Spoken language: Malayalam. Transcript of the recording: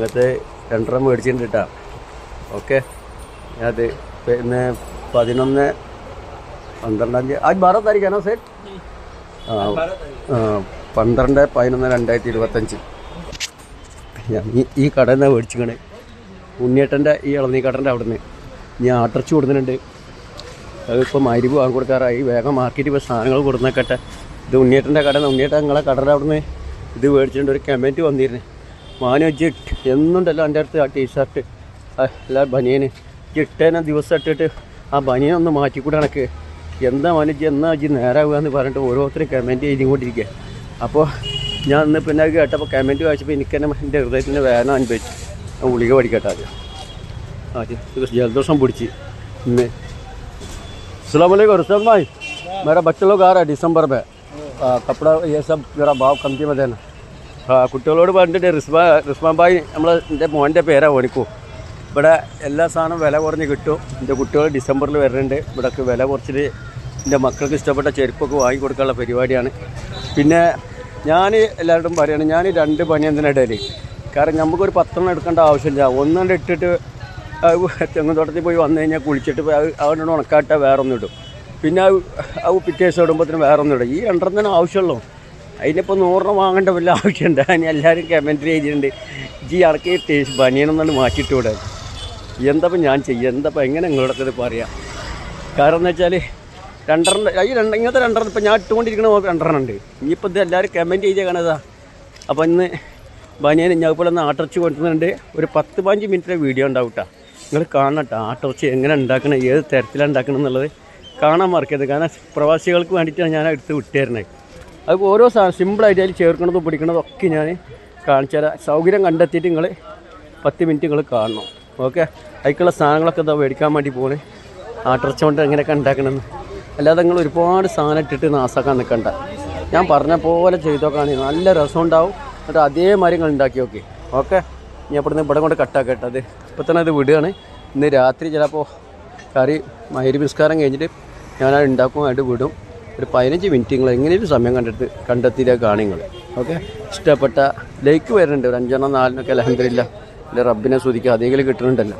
ഇങ്ങനത്തെ രണ്ടെണ്ണം മേടിച്ചിട്ടുണ്ട് കേട്ടോ ഓക്കെ. അത് പിന്നെ പതിനൊന്ന് പന്ത്രണ്ടാം തീയതി ആജ് ബാറോ താരീഖാണോ സെറ്റ് പന്ത്രണ്ട് പതിനൊന്ന് രണ്ടായിരത്തി ഇരുപത്തഞ്ച് ഞാൻ ഈ ഈ കടയിൽ നിന്നാണ് മേടിച്ചിക്കണേ? ഉണ്ണിയേട്ടന്റെ ഈ ഇളനീ കടന്റെ അവിടെ നിന്ന് ഞാൻ അടച്ചു കൊടുക്കുന്നുണ്ട് അതിപ്പോൾ മരുവ് വാങ്ങി കൊടുക്കാറായി. വേഗം മാർക്കറ്റിൽ പോയി സാധനങ്ങൾ കൊടുന്നേക്കട്ടെ. ഇത് ഉണ്ണിയേട്ടന്റെ കട ഉണ്ണിയേട്ടൻ നിങ്ങളെ കടയുടെ അവിടെ നിന്ന് ഇത് മേടിച്ചിട്ടുണ്ട്. ഒരു കമന്റ് വന്നിരുന്നു. മാനു ജിട്ട് എന്നുണ്ടല്ലോ എൻ്റെ അടുത്ത് ആ ടീഷർട്ട് എല്ലാ ബനിയന് ജിട്ടേനെ ദിവസം ഇട്ടിട്ട് ആ ബനിയൻ ഒന്ന് മാറ്റിക്കൂടെ കണക്ക് എന്താ മാനുജി എന്നാ ജി നേരാവുക എന്ന് പറഞ്ഞിട്ട് ഓരോരുത്തരും കമൻറ്റ് ചെയ്തുകൊണ്ടിരിക്കുക അപ്പോൾ ഞാൻ ഇന്ന് പിന്നെ അത് കേട്ടപ്പോൾ കമൻറ്റ് വായിച്ചപ്പോൾ എനിക്ക് തന്നെ എൻ്റെ ഹൃദയത്തിൻ്റെ വേദന അനുഭവിച്ചു ഞാൻ ഗുളിക പഠിക്കട്ടെ ആദ്യം ആദ്യം ഇത് ജലദോഷം പിടിച്ച് ഇന്ന് अस्सलाम वालेकुम रुस्तम भाई मेरा बच्चे लोग आ रहा है दिसंबर में आ, कपड़ा ये सब जरा भाव कमती में देना ആ കുട്ടികളോട് പറഞ്ഞിട്ട് റിസ്മാ റിസ്മാൻ ഭായി നമ്മളെ എന്റെ മോന്റെ പേരാ ഓണിക്കൂ ഇവിടെ എല്ലാ സാധനവും വില കുറഞ്ഞ് കിട്ടും. എന്റെ കുട്ടികൾ ഡിസംബറിൽ വരുന്നുണ്ട്. ഇവിടെയൊക്കെ വില കുറച്ചിട്ട് എന്റെ മക്കൾക്ക് ഇഷ്ടപ്പെട്ട ചെരുപ്പൊക്കെ വാങ്ങി കൊടുക്കാനുള്ള പരിപാടിയാണ്. പിന്നെ ഞാൻ എല്ലാവരോടും പറയുകയാണ് ഞാൻ രണ്ട് പണി എന്തിനിടയിൽ കാരണം നമുക്കൊരു പത്തെണ്ണം എടുക്കേണ്ട ആവശ്യമില്ല. ഒന്നെണ്ണം ഇട്ടിട്ട് തെങ്ങും തെങ്ങുതോട്ടത്തിൽ പോയി വന്നു കഴിഞ്ഞാൽ കുളിച്ചിട്ട് അതുകൊണ്ട് ഉണക്കാട്ട വേറെ ഒന്നും ഇടും. പിന്നെ അത് പിറ്റേ ദിവസം ഇടുമ്പോഴത്തേനും വേറെ ഒന്നും ഇടും. ഈ രണ്ടെണ്ണം ആവശ്യമുള്ളൂ. അതിനിപ്പോൾ നൂറെണ്ണം വാങ്ങേണ്ട വല്ല ആവശ്യമുണ്ട്. അതിന് എല്ലാവരും കമന്റ് ചെയ്തിട്ടുണ്ട്. ജി അടക്കി ടേസ്റ്റ് ബനിയണമെന്നാണ് മാറ്റിയിട്ട് വിടാൻ എന്തപ്പോൾ ഞാൻ ചെയ്യുക എന്തപ്പോൾ എങ്ങനെ നിങ്ങളോടൊക്കെ ഇത് പറയാം? കാരണം എന്ന് വെച്ചാൽ രണ്ടെണ്ണം ഈ രണ്ട് ഇങ്ങനത്തെ രണ്ടെണ്ണം ഇപ്പം ഞാൻ ഇട്ടുകൊണ്ടിരിക്കണ രണ്ടെണ്ണം ഉണ്ട്. ഇനിയിപ്പോൾ ഇത് എല്ലാവരും കമന്റ് ചെയ്തേ കാണാതാ അപ്പോൾ ഇന്ന് ബനിയൻ ഞാൻ ഇപ്പോൾ ഒന്ന് ആട്ടർച്ച് കൊണ്ടുവന്നിട്ടുണ്ട്. ഒരു പത്ത് പതിനഞ്ച് മിനിറ്റിലെ വീഡിയോ ഉണ്ടാവും കേട്ടോ നിങ്ങൾ കാണണം കേട്ടോ ആട്ടർച്ച് എങ്ങനെ ഉണ്ടാക്കണം ഏത് തരത്തിലാണ് ഉണ്ടാക്കണം എന്നുള്ളത്. കാണാൻ മറക്കരുത്. കാരണം പ്രവാസികൾക്ക് വേണ്ടിയിട്ടാണ് ഞാൻ എടുത്ത് വിട്ടുതരുന്നത് അത് ഓരോ സാധനം സിമ്പിളായിട്ട് അതിൽ ചേർക്കണതും പിടിക്കണതും ഒക്കെ ഞാൻ കാണിച്ചു തരാം സൗകര്യം കണ്ടെത്തിയിട്ട് നിങ്ങൾ പത്ത് മിനിറ്റ് നിങ്ങൾ കാണണം. ഓക്കെ അതിക്കുള്ള സാധനങ്ങളൊക്കെ ഇതാ മേടിക്കാൻ വേണ്ടി പോണേ. ആട്ടർച്ച കൊണ്ട് എങ്ങനെയൊക്കെ ഉണ്ടാക്കണമെന്ന്. അല്ലാതെ നിങ്ങൾ ഒരുപാട് സാധനം ഇട്ടിട്ട് നാസാക്കാൻ നിൽക്കണ്ട. ഞാൻ പറഞ്ഞ പോലെ ചെയ്തോക്കാണ്. നല്ല രസം ഉണ്ടാവും. എന്നിട്ട് അതേമാതിരി നിങ്ങൾ ഉണ്ടാക്കി നോക്കി. ഓക്കെ ഞാൻ ഇവിടുന്ന് ഇവിടെ കൊണ്ട് കട്ടാക്കട്ടെ അത്. ഇപ്പം തന്നെ അത് വിടുകയാണ്. ഇന്ന് രാത്രി ചിലപ്പോൾ കറി മയിരി നിസ്കാരം കഴിഞ്ഞിട്ട് ഞാനത് ഉണ്ടാക്കും അത് വിടും. ഒരു പതിനഞ്ച് മിനിറ്റ് നിങ്ങൾ എങ്ങനെയൊരു സമയം കണ്ടെടുത്ത് കണ്ടെത്തിയിട്ട് കാണും നിങ്ങൾ ഓക്കെ. ഇഷ്ടപ്പെട്ട ലൈക്ക് വരുന്നുണ്ട്. ഒരു അഞ്ചെണ്ണം നാലിനൊക്കെ അലഹമില്ല എന്റെ റബ്ബിനെ സ്തുതിക്കുക അധികം കിട്ടുന്നുണ്ടല്ലോ.